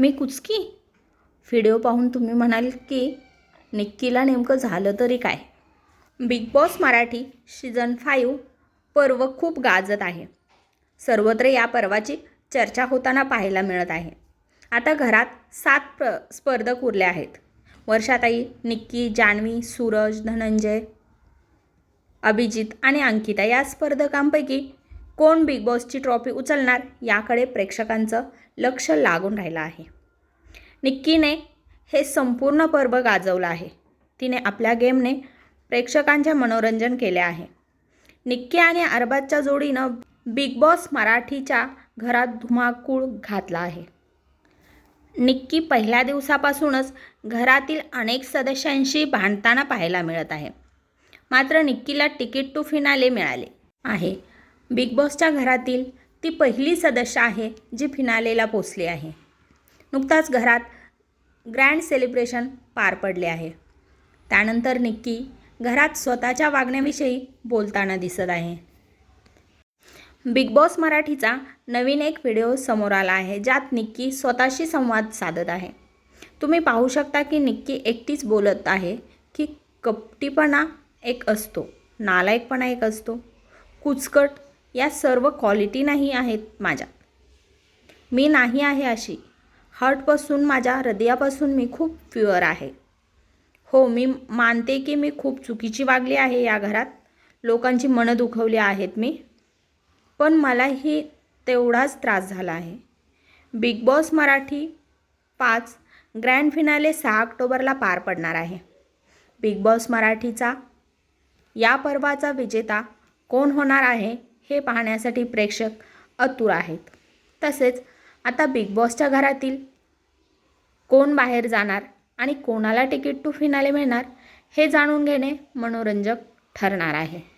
मी कुचकी. Video पाहून तुम्ही म्हणाल की निक्कीला नेमकं झालं तरी काय? Bigg Boss Marathi season five पर्व खूप गाजत आहे. सर्वत्र या पर्वाची चर्चा होताना पाहायला मिळत आहे. आता घरात सात प्र स्पर्धक उरले आहेत. वर्षाताई निक्की जान्हवी सूरज धनंजय अभिजित आणि अंकिता या स्पर्धकांपैकी कोण बिग बॉसची ट्रॉफी उचलणार याकडे प्रेक्षकांचं लक्ष लागून राहिलं आहे. निक्कीने हे संपूर्ण पर्व गाजवलं आहे. तिने आपल्या गेमने प्रेक्षकांचे मनोरंजन केले आहे. निक्की आणि अरबाजच्या जोडीनं बिग बॉस मराठीच्या घरात धुमाकूळ घातला आहे. निक्की पहिल्या दिवसापासूनच घरातील अनेक सदस्यांशी भांडताना पाहायला मिळत आहे. मात्र निक्कीला तिकीट टू फिनाले मिळाले आहे. बिग बॉसच्या घरातील ती पहिली सदस्य आहे जी फिनालेला पोचली आहे. नुकताच घरात ग्रँड सेलिब्रेशन पार पडले आहे. त्यानंतर निक्की घरात स्वतःच्या वागण्याविषयी बोलताना दिसत आहे. बिग बॉस मराठीचा नवीन एक व्हिडिओ समोर आला आहे ज्यात निक्की स्वतःशी संवाद साधत आहे. तुम्ही पाहू शकता की निक्की एकटीच बोलत आहे की कपटीपणा एक असतो नालायकपणा एक असतो कुचकट या सर्व क्वालिटी नाही आहेत माझ्यात मी नाही आहे अशी. हार्टपासून माझ्या हृदयापासून मी खूप प्युअर आहे. हो मी मानते की मी खूप चुकीची वागली आहे या घरात. लोकांची मनं दुखवली आहेत मी. पण मलाही तेवढाच त्रास झाला आहे. बिग बॉस मराठी पाच ग्रँड फिनाले सहा ऑक्टोबरला पार पडणार आहे. बिग बॉस मराठीचा या पर्वाचा विजेता कोण होणार आहे? हे पाहण्यासाठी प्रेक्षक अतुर आहेत. तसेच आता बिग बॉसच्या घरातील कोण बाहेर जाणार आणि कोणाला तिकीट टू फिनाले मिळणार हे जाणून घेणे मनोरंजक ठरणार आहे.